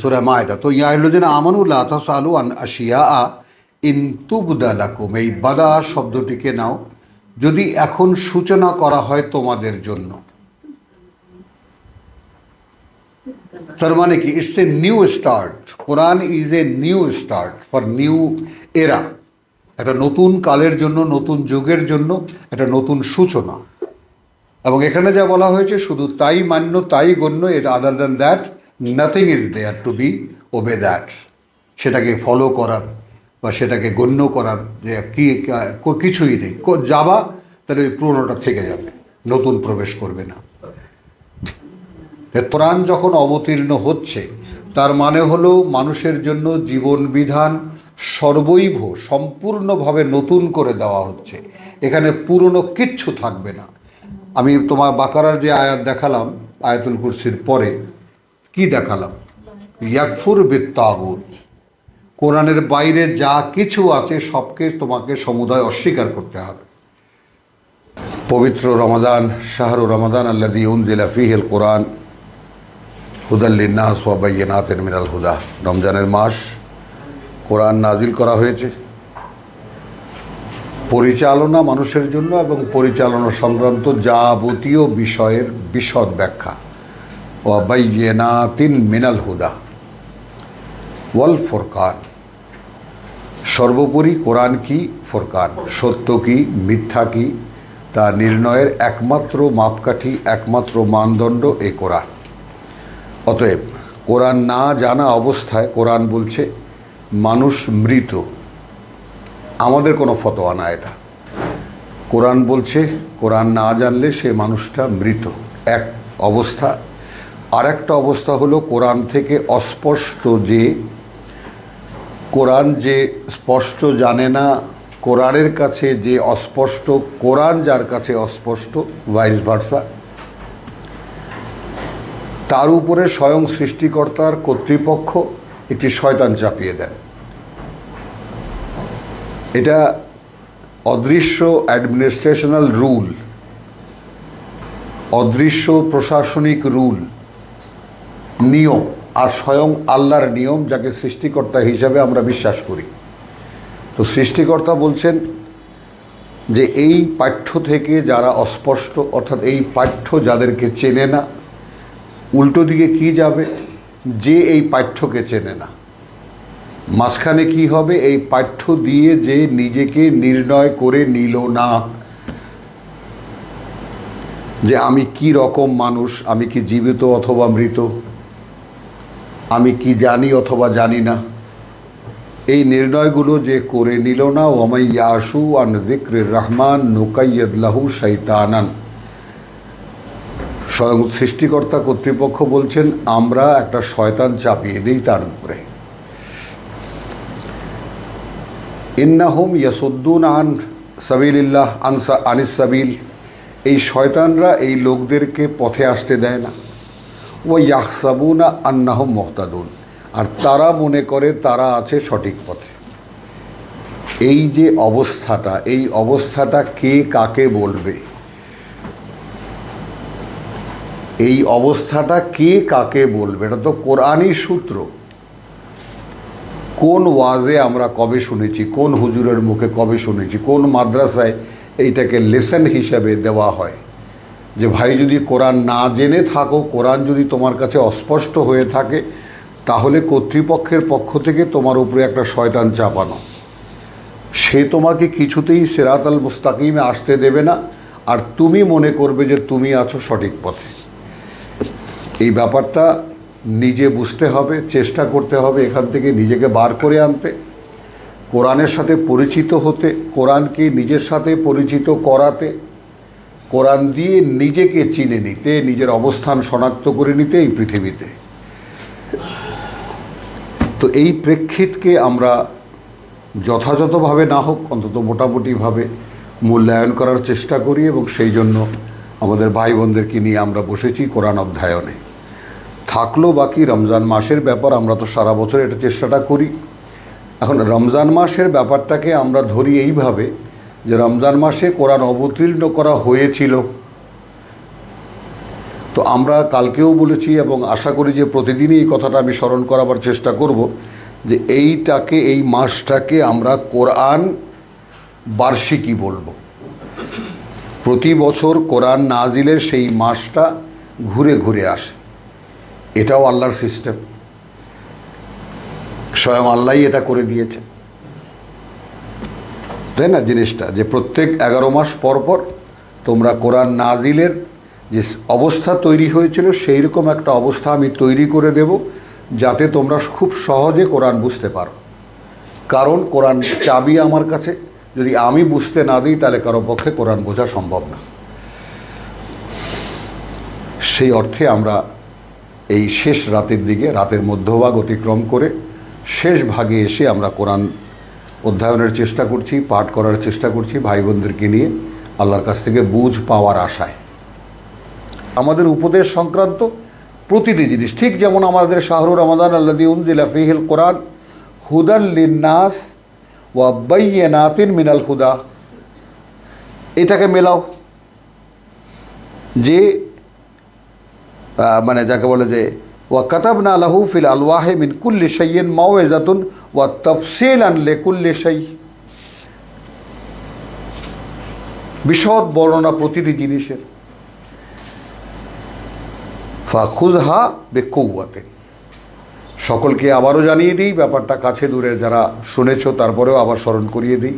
সুরা মায়দা তো ইয়াহলুদ্দিন আমানুল্লাহ তাসালু আন আশিয়া ইন্তুবদালাকুম এই বাদা শব্দটিকে নাও, যদি এখন সূচনা করা হয় তোমাদের জন্য। তার মানে কি? It's a new start Quran is a new start for new এরা একটা নতুন কালের জন্য, নতুন যুগের জন্য, একটা নতুন সূচনা। এবং এখানে যা বলা হয়েছে, শুধু তাই মান্য, তাই গণ্য এর other than that nothing is there to be obey that সেটাকে ফলো করার বা সেটাকে গণ্য করার যে কি কিছুই নেই। যাবা, তাহলে ওই পুরোনোটা থেকে যাবে। নতুন প্রবেশ করবে না। কোরআন যখন অবতীর্ণ হচ্ছে, তার মানে হলো মানুষের জন্য জীবন বিধান সর্বৈভ সম্পূর্ণভাবে নতুন করে দেওয়া হচ্ছে। এখানে পুরনো কিচ্ছু থাকবে না। আমি তোমার বাকারার যে আয়াত দেখালাম, আয়াতুল কুরসির পরে কি দেখালাম? ইয়াকফুর বিত্তাগুত। কোরআনের বাইরে যা কিছু আছে সবকে তোমাকে সমুদায় অস্বীকার করতে হবে। পবিত্র রমাদান, শাহরু রমাদান আল্লাদি উনজিলা ফিহিল কোরআন হুদাল্লিন্নাস ওয়াবাইয়ানাতের মিনাল হুদা। রমজানের মাস কোরআন নাজিল করা হয়েছে। পরিচালনা মানুষের জন্য এবং পরিচালনা সংক্রান্ত যাবতীয় বিষয়ের বিশদ ব্যাখ্যা। ওয়াবাইয়ানাতিন মিনাল হুদা ওয়াল ফোরকান সর্বোপরি কোরআন কি? ফোরকান। সত্য কি? মিথ্যা কি? তা নির্ণয়ের একমাত্র মাপকাঠি, একমাত্র মানদণ্ড এ কোরআন। অতএব কোরআন না জানা অবস্থায় কোরআন বলছে, মানুষ মৃত। আমাদের কোনো ফতোয়া না এটা। কোরআন বলছে, কোরআন না জানলে সে মানুষটা মৃত। এক অবস্থা আর একটা অবস্থা হলো কোরআন থেকে অস্পষ্ট যে, কোরআন যে স্পষ্ট জানে না, কোরআনের কাছে যে অস্পষ্ট, কোরআন যার কাছে অস্পষ্ট ভাইস ভার্সা তার উপরে স্বয়ং সৃষ্টিকর্তার কর্তৃপক্ষ একটি শয়তান চাপিয়ে দেন। এটা অদৃশ্য অ্যাডমিনিস্ট্রেশনাল রুল অদৃশ্য প্রশাসনিক রুল নিয়ম আর স্বয়ং আল্লাহর নিয়ম যাকে সৃষ্টিকর্তা হিসাবে আমরা বিশ্বাস করি। তো সৃষ্টিকর্তা বলছেন যে এই পাঠ্য থেকে যারা অস্পষ্ট, অর্থাৎ এই পাঠ্য যাদেরকে চেনে না, উল্টো দিকে কি যাবে? যে এই পাঠ্যকে চেনে না। মাঝখানে কি হবে? এই পাঠ্য দিয়ে যে নিজেকে নির্ণয় করে নিল না, যে আমি কি রকম মানুষ, আমি কি জীবিত অথবা মৃত আমি কি জানি অথবা জানি না। এই নির্ণয়গুলো যে করে নিল না ওমাই ইয়াসু আন জিক্রের রহমান নুকাইয়দ লাহু শৈতানান স্বয়ং সৃষ্টিকর্তা কর্তৃপক্ষ বলছেন, আমরা একটা শয়তান চাপিয়ে দিই তার উপরে। ইন্নাহুম ইয়াসুদ্দুন আন সাবিলিল্লাহ, আনসা আনিস সাবিল। এই শয়তানরা এই লোকদেরকে পথে আসতে দেয় না। ও ইয়াহসাবুনা আন্নাহ মোহতাদুন। আর তারা মনে করে তারা আছে সঠিক পথে। এই যে অবস্থাটা, এই অবস্থাটা কে কাকে বলবে? এই অবস্থাটা কে কাকে বলবে? এটা তো কোরআনই সূত্র। কোন ওয়াজে আমরা কবে শুনেছি, কোন হুজুরের মুখে কবে শুনেছি, কোন মাদ্রাসায় এইটাকে লেসন হিসাবে দেওয়া হয়? যে ভাই যদি কোরআন না জেনে থাকো, কোরআন যদি তোমার কাছে অস্পষ্ট হয়ে থাকে, তাহলে কর্তৃপক্ষের পক্ষ থেকে তোমার উপরে একটা শয়তান চাপানো। সে তোমাকে কিছুতেই সেরাত আল মুস্তাকিমে আসতে দেবে না, আর তুমি মনে করবে যে তুমি আছো সঠিক পথে। এই ব্যাপারটা নিজে বুঝতে হবে, চেষ্টা করতে হবে এখান থেকে নিজেকে বার করে আনতে। কোরআনের সাথে পরিচিত হতে, কোরআনকে নিজের সাথে পরিচিত করাতে কোরআন দিয়ে নিজেকে চিনে নিতে, নিজের অবস্থান শনাক্ত করে নিতে এই পৃথিবীতে। তো এই প্রেক্ষিতকে আমরা যথাযথভাবে না হোক, অন্তত মোটামুটিভাবে মূল্যায়ন করার চেষ্টা করি এবং সেই জন্য আমাদের ভাই বোনদেরকে নিয়ে আমরা বসেছি কোরআন অধ্যায়নে। থাকল বাকি রমজান মাসের ব্যাপার, আমরা তো সারা বছর এটা চেষ্টাটা করি। এখন রমজান মাসের ব্যাপারটাকে আমরা ধরি এইভাবে যে রমজান মাসে কোরআন অবতীর্ণ করা হয়েছিল। তো আমরা কালকেও বলেছি এবং আশা করি যে প্রতিদিনই এই কথাটা আমি স্মরণ করাবার চেষ্টা করব যে এইটাকে, এই মাসটাকে আমরা কোরআন বার্ষিকী বলব। প্রতি বছর কোরআন নাজিলের সেই মাসটা ঘুরে ঘুরে আসে। এটাও আল্লাহর সিস্টেম। স্বয়ং আল্লাহই এটা করে দিয়েছে তাই না জিনিসটা, যে প্রত্যেক এগারো মাস পর পর তোমরা কোরআন নাজিলের যে অবস্থা তৈরি হয়েছিল সেই রকম একটা অবস্থা আমি তৈরি করে দেব, যাতে তোমরা খুব সহজে কোরআন বুঝতে পারো। কারণ কোরআন চাবি আমার কাছে, যদি আমি বুঝতে না দিই, তাহলে কারও পক্ষে কোরআন বোঝা সম্ভব না। সেই অর্থে আমরা এই শেষ রাতের দিকে, রাতের মধ্যভাগ অতিক্রম করে শেষ ভাগে এসে আমরা কোরআন অধ্যয়নের চেষ্টা করছি, পাঠ করার চেষ্টা করছি ভাই বোনদেরকে নিয়ে আল্লাহর কাছ থেকে বুঝ পাওয়ার আশায়। আমাদের উপদেশ সংক্রান্ত প্রতিটি জিনিস, ঠিক যেমন আমাদের শাহরুর রমাদান আল্লাদি উনজিলা ফিহিল কোরআন, হুদাল লিন্নাস ওয়া বাইয়িনাতিন মিনাল হুদা। এটাকে মেলাও। যে মানে যাকে বলে যে ওয়া কাতাবনা লাহু ফিল আলওয়াহে মিন কুল্লি শাইইন মাওয়াজাতুন ওয়া তাফসিলান লিকুল্লি শাই বিশদ বর্ণনা প্রতিটি জিনিসের। ফাখুজহা বেকৌয়াতে সকলকে আবারও জানিয়ে দিই, ব্যাপারটা কাছে দূরের যারা শুনেছো, তারপরেও আবার স্মরণ করিয়ে দিই,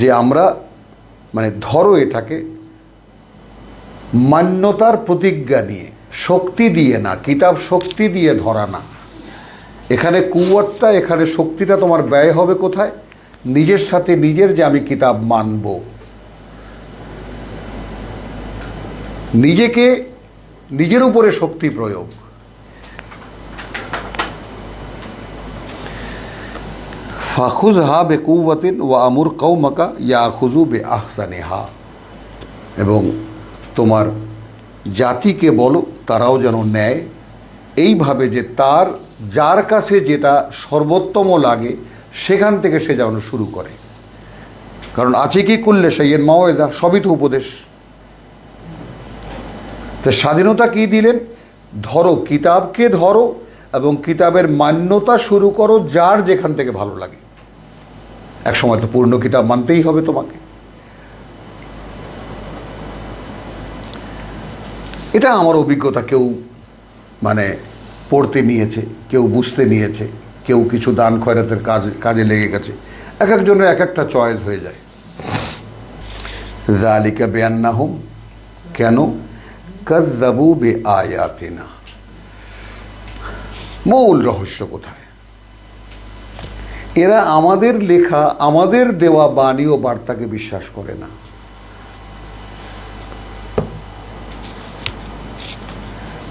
যে আমরা মানে ধরো এটাকে, মান্যতার প্রতিজ্ঞা নিয়ে শক্তি দিয়ে না, কিতাব শক্তি দিয়ে ধরা না। এখানে কুয়ারটা, এখানে শক্তিটা তোমার ব্যয় হবে কোথায়? নিজের সাথে নিজের যে আমি কিতাব মানব। নিজেকে নিজের উপরে শক্তি প্রয়োগ। ফাখুজ হা বে কুয়াতিন ও আমুর কৌমাকা ইয়া খুজু বে আহসানে হা এবং তোমার জাতিকে বলো তারাও যেন নেয়। এইভাবে যে তার, যার কাছে যেটা সর্বোত্তম লাগে, সেখান থেকে সে যেন শুরু করে। কারণ আছে কি করলে এর মাওয়েদা, সবই তো উপদেশ। তো স্বাধীনতা কি দিলেন? ধরো, কিতাবকে ধরো এবং কিতাবের মান্যতা শুরু করো, যার যেখান থেকে ভালো লাগে। এক সময় তো পূর্ণ কিতাব মানতেই হবে তোমাকে। এটা আমার অভিজ্ঞতা। কেউ মানে পড়তে নিয়েছে, কেউ বুঝতে নিয়েছে, কেউ কিছু দান খয়রাতের কাজ, কাজে লেগে গেছে। এক একজনের এক একটা চয়েস হয়ে যায়। জালিকা বেয়ান্নাহম কেন? কাজ্জাবু বে আয়াতে না মূল রহস্য কোথায়? এরা আমাদের লেখা, আমাদের দেওয়া বাণী ও বার্তাকে বিশ্বাস করে না।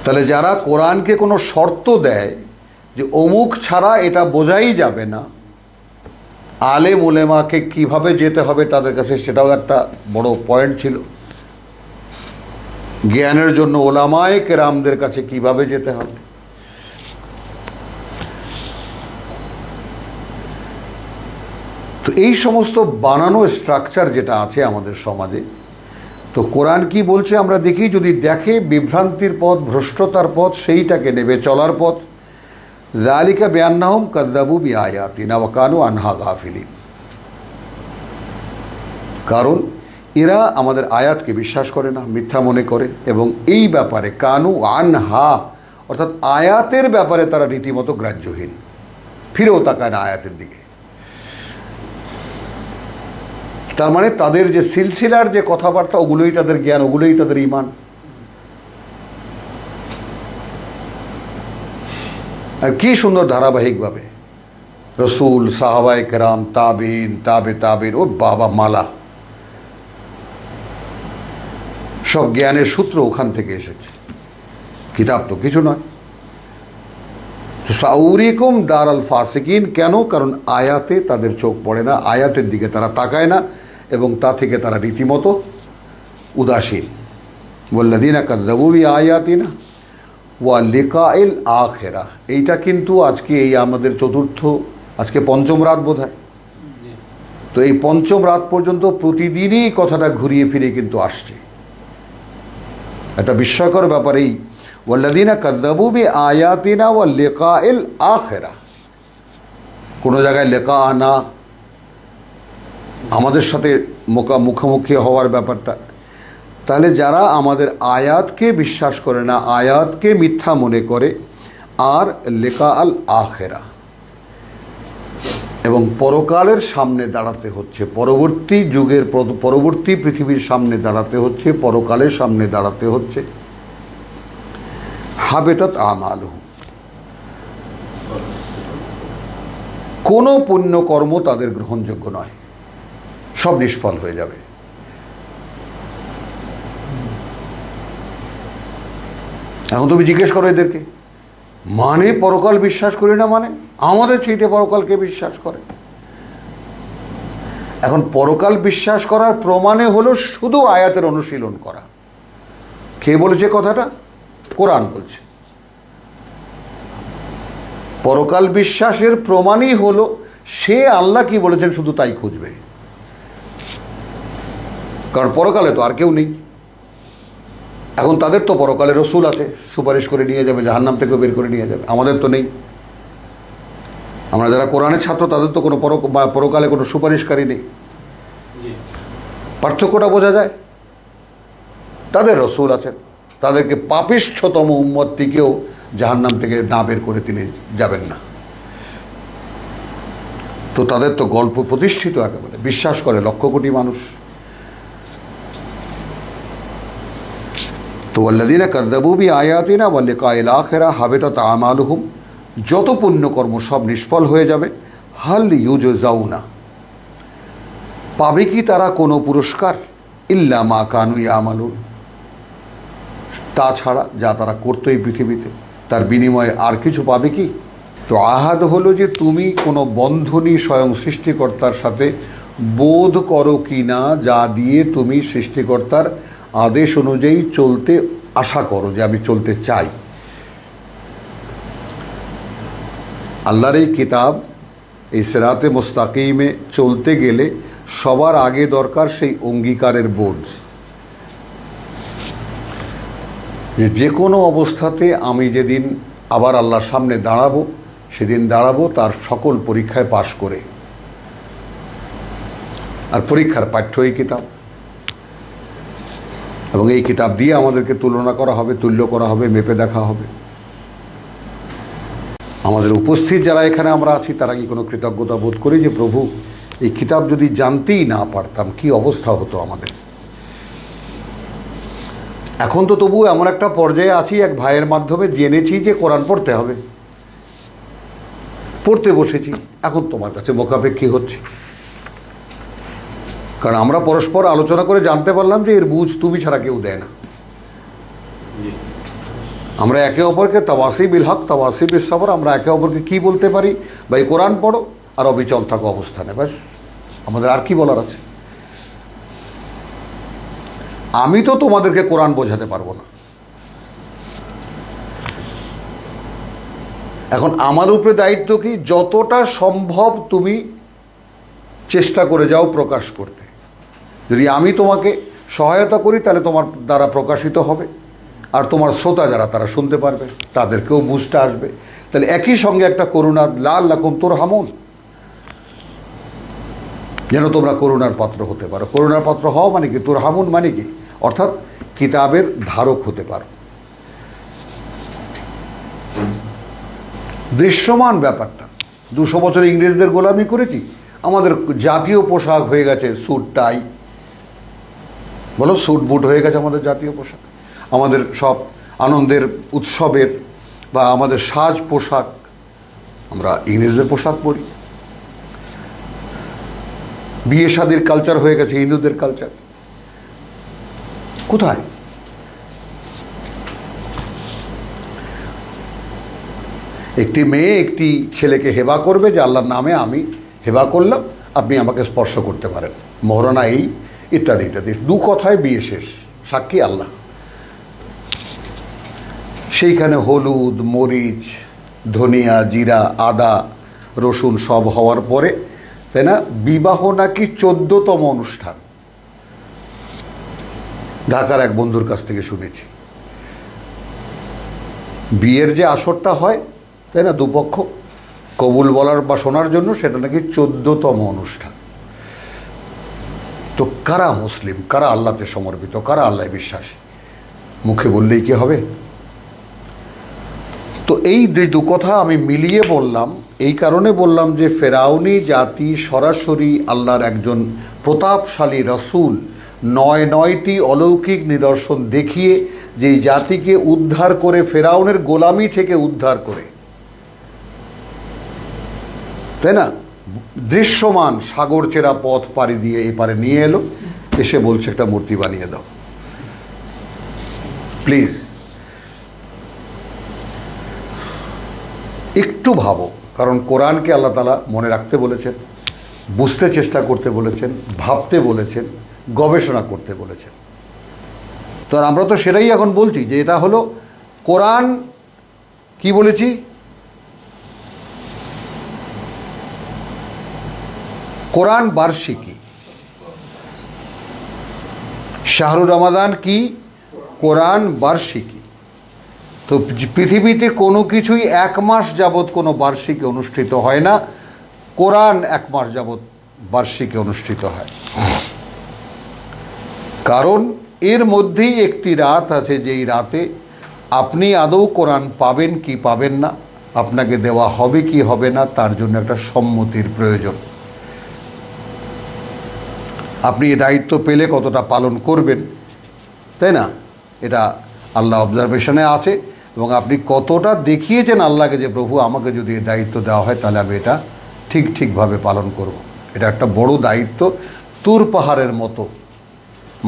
তাহলে যারা কোরআনকে কোনো শর্ত দেয় যে অমুক ছাড়া এটা বোঝাই যাবে না, আলেম ওলেমাকে কীভাবে যেতে হবে তাদের কাছে সেটাও একটা বড় পয়েন্ট ছিল। জ্ঞানের জন্য ওলামায় কেরামদের কাছে কীভাবে যেতে হবে? তো এই সমস্ত বানানো স্ট্রাকচার যেটা আছে আমাদের সমাজে তো কোরআন কি বলছে আমরা দেখি, যদি দেখে বিভ্রান্তির পথ, ভ্রষ্টতার পথ, সেইটাকে নেবে চলার পথ। জালিকা বেয়ান্নাহম কাদ্দাবু বি আয়াতি নাওয়াকানু আনহা গাফিলিন। কারণ এরা আমাদের আয়াতকে বিশ্বাস করে না, মিথ্যা মনে করে এবং এই ব্যাপারে কানু আনহা, অর্থাৎ আয়াতের ব্যাপারে তারা রীতিমতো গ্রাহ্যহীন। ফিরেও তাকায় না আয়াতের দিকে। তার মানে তাদের যে সিলসিলার যে কথাবার্তা, ওগুলোই তাদের জ্ঞান, ওগুলোই তাদের ইমান আর কি সুন্দর ধারাবাহিকভাবে। রসুল সাহাবাই কেরাম, তাবিন, তাবে তাবিন, ও বাবা মালা। সব জ্ঞানের সূত্র ওখান থেকে এসেছে। কিতাব তো কিছু নয়। সাউরিকুম দার আল ফাসিকিন, কেন? কারণ আয়াতে তাদের চোখ পড়ে না, আয়াতের দিকে তারা তাকায় না। এবং তা থেকে তারা রীতিমতো উদাসীন। বল্লাদিনা কাদ্দাবুবি আয়াতিনা ওয়া লিকাইল আখেরা এইটা কিন্তু আজকে এই আমাদের চতুর্থ, আজকে পঞ্চম রাত বোধ তো এই পঞ্চম রাত পর্যন্ত প্রতিদিনই কথাটা ঘুরিয়ে ফিরে কিন্তু আসছে। একটা বিস্ময়কর ব্যাপার এই ওয়াল্লাদিনা কাদ্দাবু বি আয়াতিনা ওয়া লেকা এল আখেরা কোনো জায়গায় লেখা আনা আমাদের সাথে মোকা, মুখোমুখি হওয়ার ব্যাপারটা। তাহলে যারা আমাদের আয়াতকে বিশ্বাস করে না, আয়াতকে মিথ্যা মনে করে, আর লেখা আল আখেরা। এবং পরকালের সামনে দাঁড়াতে হচ্ছে, পরবর্তী যুগের পরবর্তী পৃথিবীর সামনে দাঁড়াতে হচ্ছে, পরকালের সামনে দাঁড়াতে হচ্ছে। হাবেতাত আমালু কোনো পুণ্যকর্ম তাদের গ্রহণযোগ্য নয়। সব নিষ্ফল হয়ে যাবে। এখন তুমি জিজ্ঞেস করো এদেরকে মানে পরকাল বিশ্বাস করি না মানে? আমাদের চাইতে পরকালকে বিশ্বাস করে? এখন পরকাল বিশ্বাস করার প্রমাণে হলো শুধু আয়াতের অনুশীলন করা। কে বলেছে কথাটা? কোরআন বলছে। পরকাল বিশ্বাসের প্রমাণই হলো সে আল্লাহ কি বলেছেন শুধু তাই খুঁজবে। কারণ পরকালে তো আর কেউ নেই। এখন তাদের তো পরকালে রসুল আছে, সুপারিশ করে নিয়ে যাবে, জাহান্নাম থেকেও বের করে নিয়ে যাবে। আমাদের তো নেই। আমরা যারা কোরআনের ছাত্র, তাদের তো কোনো পর পরকালে কোনো সুপারিশকারী নেই। পার্থক্যটা বোঝা যায়। তাদের রসুল আছেন। তাদেরকে পাপিষ্ঠতম উম্মতটিকেও জাহান্নাম থেকে না বের করে তিনি যাবেন না। তো তাদের তো গল্প প্রতিষ্ঠিত একেবারে। বিশ্বাস করে লক্ষ কোটি মানুষ। তো আল্লাদিনা কাদ্দাবুবি আয়াতিনা বা লেকাইল আখেরা হাবেতাত আমালুহুম। যত পুণ্যকর্ম সব নিষ্ফল হয়ে যাবে। হাল ইউজ যাউনা পাবে কি তারা কোনো পুরস্কার? ইল্লা মা কানু আমালুন তাছাড়া যা তারা করতো এই পৃথিবীতে, তার বিনিময়ে আর কিছু পাবে কি? তো আহাদ হলো যে তুমি কোনো বন্ধনী স্বয়ং সৃষ্টিকর্তার সাথে বোধ করো কি না, যা দিয়ে তুমি সৃষ্টিকর্তার আদেশ অনুযায়ী চলতে আশা করো যে আমি চলতে চাই। আল্লাহর এই কিতাব, এই সেরাতে মোস্তাকিমে চলতে গেলে সবার আগে দরকার সেই অঙ্গীকারের বোধ। যে কোনো অবস্থাতে আমি যেদিন আবার আল্লাহর সামনে দাঁড়াবো, সেদিন দাঁড়াবো তার সকল পরীক্ষায় পাশ করে। আর পরীক্ষার পাঠ্য এই কিতাব। এবং এই কিতাব দিয়ে আমাদেরকে তুলনা করা হবে, তুল্য করা হবে, মেপে দেখা হবে। আমাদের উপস্থিত যারা এখানে আমরা আছি, তারা কি কোনো কৃতজ্ঞতা বোধ করি যে, প্রভু, এই কিতাব যদি জানতেই না পারতাম, কি অবস্থা হতো আমাদের? এখন তো তবু এমন একটা পর্যায়ে আছি, এক ভাইয়ের মাধ্যমে জেনেছি যে, কোরআন পড়তে হবে। পড়তে বসেছি। এখন তোমার কাছে মোকাপেক্ষি হচ্ছে। কারণ আমরা পরস্পর আলোচনা করে জানতে পারলাম যে এর বুঝ তুমি ছাড়া কেউ দেয় না। আমরা একে অপরকে তাওয়াসি বিল হক তাওয়াসি বিল সবর, আমরা একে অপরকে কি বলতে পারি? বা এই কোরআন পড়ো আর অবিচল থাকো অবস্থানে, ব্যাস। আমাদের আর কি বলার আছে? আমি তো তোমাদেরকে কোরআন বোঝাতে পারব না। এখন আমার উপরে দায়িত্ব কি? যতটা সম্ভব তুমি চেষ্টা করে যাও প্রকাশ করতে। যদি আমি তোমাকে সহায়তা করি, তাহলে তোমার দ্বারা প্রকাশিত হবে। আর তোমার শ্রোতা যারা, তারা শুনতে পারবে, তাদেরকেও বুঝতে আসবে। তাহলে একই সঙ্গে একটা করুণা, লাল লাকুম তোর হামুন যেন তোমরা করুণার পাত্র হতে পারো। করুণার পাত্র হও মানে কি? তোর হামুন মানে কি? অর্থাৎ কিতাবের ধারক হতে পারো। দৃশ্যমান ব্যাপারটা। দুশো বছর ইংরেজদের গোলামি করেছি। আমাদের জাতীয় পোশাক হয়ে গেছে স্যুট টাই। বলো স্যুট বুট হয়ে গেছে আমাদের জাতীয় পোশাক। আমাদের সব আনন্দের উৎসবের বা আমাদের সাজ পোশাক, আমরা ইংরেজদের পোশাক পরি। বিয়ে শাদির কালচার হয়ে গেছে হিন্দুদের কালচার কোথায়? একটি মেয়ে একটি ছেলেকে হেবা করবে যে আল্লাহর নামে আমি হেবা করলাম, আপনি আমাকে স্পর্শ করতে পারেন। মহরণা এই ইত্যাদি ইত্যাদি। দু কথায় বিয়ে শেষ, সাক্ষী আল্লাহ। সেইখানে হলুদ, মরিচ, ধনিয়া, জিরা, আদা, রসুন সব হওয়ার পরে, তাই না, বিবাহ নাকি চোদ্দতম অনুষ্ঠান। ঢাকার এক বন্ধুর কাছ থেকে শুনেছি। বিয়ের যে আসরটা হয়, তাই না, দুপক্ষ, কবুল বলার বা শোনার জন্য সেটা নাকি চোদ্দতম অনুষ্ঠান। তো কারা মুসলিম, কারা আল্লাহতে সমর্পিত, কারা আল্লাহ বিশ্বাসী? মুখে বললেই কি হবে? তো এই দু কথা আমি মিলিয়ে বললাম, এই কারণে বললাম যে ফেরাউনি জাতি সরাসরি আল্লাহর একজন প্রতাপশালী রসুল নয় নয়টি অলৌকিক নিদর্শন দেখিয়ে যে জাতিকে উদ্ধার করে ফেরাউনের গোলামি থেকে উদ্ধার করে। তাই না? দৃশ্যমান সাগর চেরা পথ পাড়ি দিয়ে এপারে নিয়ে এলো, এসে বলছে, একটা মূর্তি বানিয়ে দাও। প্লিজ, একটু ভাবো। কারণ কোরআনকে আল্লাহ তালা মনে রাখতে বলেছেন, বুঝতে চেষ্টা করতে বলেছেন, ভাবতে বলেছেন, গবেষণা করতে বলেছেন। তো আমরা তো সেটাই এখন বলছি যে এটা হলো কোরআন, কি বলেছি? কোরআন বার্ষিকী। শাহরুর রমাদান কি? কোরআন বার্ষিকী। তো পৃথিবীতে কোনো কিছুই এক মাস যাবৎ কোনো বার্ষিকী অনুষ্ঠিত হয় না। কোরআন এক মাস যাবৎ বার্ষিকী অনুষ্ঠিত হয়। কারণ এর মধ্যেই একটি রাত আছে যেই রাতে আপনি আদৌ কোরআন পাবেন কি পাবেন না, আপনাকে দেওয়া হবে কি হবে না, তার জন্য একটা সম্মতির প্রয়োজন। আপনি এই দায়িত্ব পেলে কতটা পালন করবেন, তাই না? এটা আল্লাহ অবজারভেশনে আছে এবং আপনি কতটা দেখিয়েছেন আল্লাহকে যে প্রভু আমাকে যদি এই দায়িত্ব দেওয়া হয় তাহলে আমি এটা ঠিক ঠিকভাবে পালন করব। এটা একটা বড় দায়িত্ব তুর পাহাড়ের মতো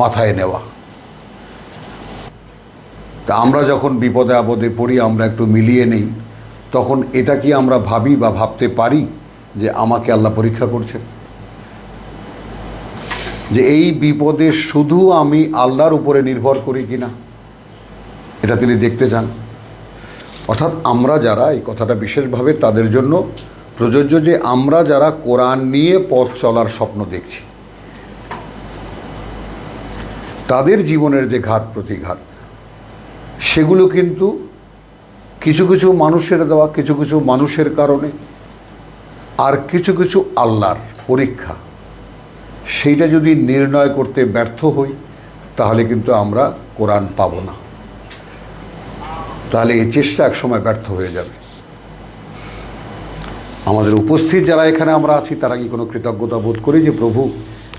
মাথায় নেওয়া। তা আমরা যখন বিপদে আপদে পড়ি, আমরা একটু মিলিয়ে নেই, তখন এটা কি আমরা ভাবি বা ভাবতে পারি যে আমাকে আল্লাহ পরীক্ষা করছেন? যে এই বিপদে শুধু আমি আল্লাহর উপরে নির্ভর করি কিনা? এটা তিনি দেখতে চান। অর্থাৎ আমরা যারা, এই কথাটা বিশেষভাবে তাদের জন্য প্রযোজ্য যে আমরা যারা কোরআন নিয়ে পথ চলার স্বপ্ন দেখছি। তাদের জীবনের যে ঘাত প্রতিঘাত, সেগুলো কিন্তু কিছু কিছু মানুষের দেওয়া, কিছু কিছু মানুষের কারণে, আর কিছু কিছু আল্লাহর পরীক্ষা। সেইটা যদি নির্ণয় করতে ব্যর্থ হই, তাহলে কিন্তু আমরা কোরআন পাবো না। তাহলে এই চেষ্টা একসময় ব্যর্থ হয়ে যাবে। আমাদের উপস্থিত যারা এখানে আমরা আছি, তারা কি কোনো কৃতজ্ঞতা বোধ করি যে, প্রভু,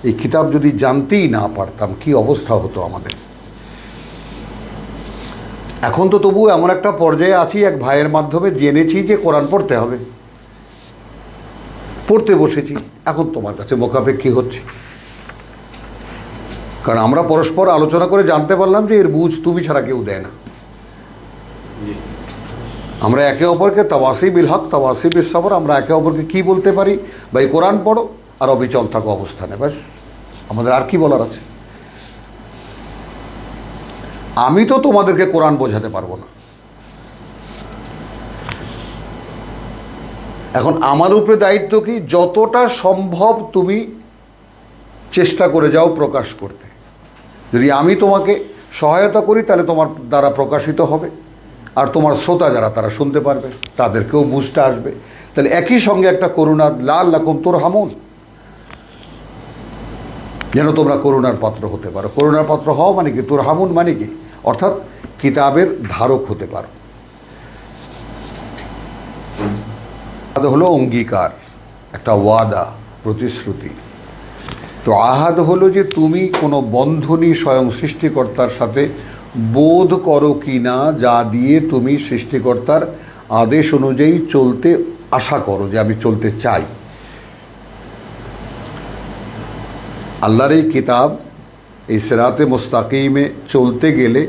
এই কিতাব যদি জানতেই না পারতাম, কি অবস্থা হতো আমাদের? এখন তো তবু এমন একটা পর্যায়ে আছি, এক ভাইয়ের মাধ্যমে জেনেছি যে কোরআন পড়তে হবে। পড়তে বসেছি। এখন তোমার কাছে মোকাপেক্ষি হচ্ছে। কারণ আমরা পরস্পর আলোচনা করে জানতে পারলাম যে এর বুঝ তুমি ছাড়া কেউ দেয় না। আমরা একে অপরকে তাওয়াসি বিল হক, তাওয়াসি বিল সবর, আমরা একে অপরকে কি বলতে পারি? বা এই কোরআন পড়ো আর অবিচল থাকো অবস্থানে, ব্যাস। আমাদের আর কি বলার আছে? আমি তো তোমাদেরকে কোরআন বোঝাতে পারব না। এখন আমার উপরে দায়িত্ব কি? যতটা সম্ভব তুমি চেষ্টা করে যাও প্রকাশ করতে। যদি আমি তোমাকে সহায়তা করি, তাহলে তোমার দ্বারা প্রকাশিত হবে। আর তোমার শ্রোতা যারা, তারা শুনতে পারবে, তাদেরকেও বুঝতে আসবে। তাহলে একই সঙ্গে একটা করুণা, লাল লাকুম তোর হামুন। যেন তোমরা করুণার পাত্র হতে পারো। করুণার পাত্র হও মানে কি? তোর হামুন মানে কি? অর্থাৎ কিতাবের ধারক হতে পারো। আহাদ হলো অঙ্গীকার, একটা ওয়াদা, প্রতিশ্রুতি। তো আহাদ হলো যে তুমি কোনো বন্ধনী স্বয়ং সৃষ্টিকর্তার সাথে বোধ করো কি না যা দিয়ে তুমি সৃষ্টিকর্তার আদেশ অনুযায়ী চলতে আশা করো যে আমি চলতে চাই। আল্লাহর এই কিতাব, এই সেরাতে মোস্তাকিমে চলতে গেলে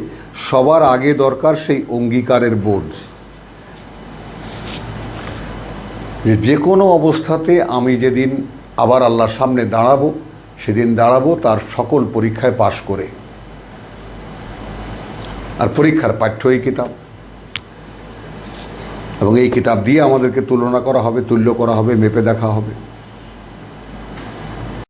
সবার আগে দরকার সেই অঙ্গীকারের বোধ যে যে কোনো অবস্থাতে আমি যেদিন আবার আল্লাহর সামনে দাঁড়াবো, সেদিন দাঁড়াবো তার সকল পরীক্ষায় পাশ করে। আর পরীক্ষার পাঠ্য এই কিতাব। এবং এই কিতাব দিয়ে আমাদেরকে তুলনা করা হবে, তুল্য করা হবে, মেপে দেখা হবে।